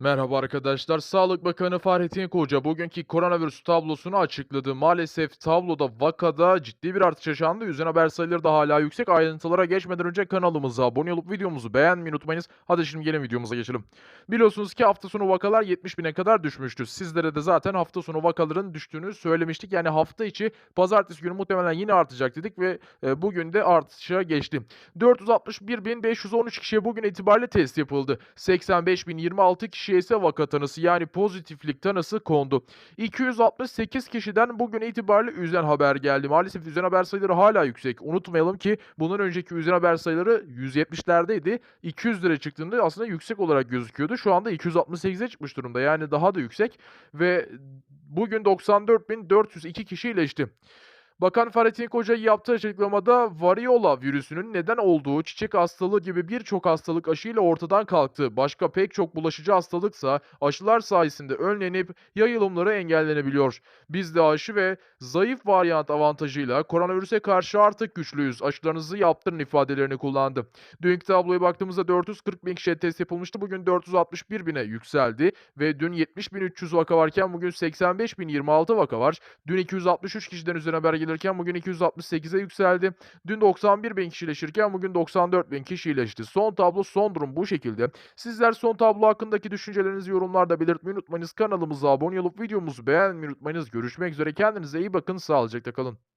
Merhaba arkadaşlar. Sağlık Bakanı Fahrettin Koca bugünkü koronavirüs tablosunu açıkladı. Maalesef tabloda vakada ciddi bir artış yaşandı. Yüzden haber sayıları da hala yüksek. Ayrıntılara geçmeden önce kanalımıza abone olup videomuzu beğenmeyi unutmayınız. Hadi şimdi gelin videomuza geçelim. Biliyorsunuz ki hafta sonu vakalar 70 bine kadar düşmüştü. Sizlere de zaten hafta sonu vakaların düştüğünü söylemiştik. Yani hafta içi pazartesi günü muhtemelen yine artacak dedik ve e, bugün de artışa geçti. 461.513 kişiye bugün itibariyle test yapıldı. 85.026 kişiye vaka tanısı yani pozitiflik tanısı kondu. 268 kişiden bugün itibariyle üzen haber geldi. Maalesef üzen haber sayıları hala yüksek. Unutmayalım ki bundan önceki üzen haber sayıları 170'lerdeydi. 200 lira çıktığında aslında yüksek olarak gözüküyordu. Şu anda 268'e çıkmış durumda. Yani daha da yüksek ve bugün 94.402 kişi iyileşti. Bakan Fahrettin Koca yaptığı açıklamada variola virüsünün neden olduğu çiçek hastalığı gibi birçok hastalık aşıyla ortadan kalktı. Başka pek çok bulaşıcı hastalıksa aşılar sayesinde önlenip yayılımları engellenebiliyor. Biz de aşı ve zayıf varyant avantajıyla koronavirüse karşı artık güçlüyüz. Aşılarınızı yaptırın ifadelerini kullandı. Dünkü tabloya baktığımızda 440 bin kişiye test yapılmıştı. Bugün 461 bine yükseldi ve dün 70.300 vaka varken bugün 85.026 vaka var. Dün 263 kişiden üzerine haber gelirken bugün 268'e yükseldi. Dün 91 bin kişi iyileşirken bugün 94 bin kişi iyileşti. Son tablo, son durum bu şekilde. Sizler son tablo hakkındaki düşüncelerinizi yorumlarda belirtmeyi unutmayınız. Kanalımıza abone olup videomuzu beğenmeyi unutmayınız. Görüşmek üzere. Kendinize iyi bakın. Sağlıcakla kalın.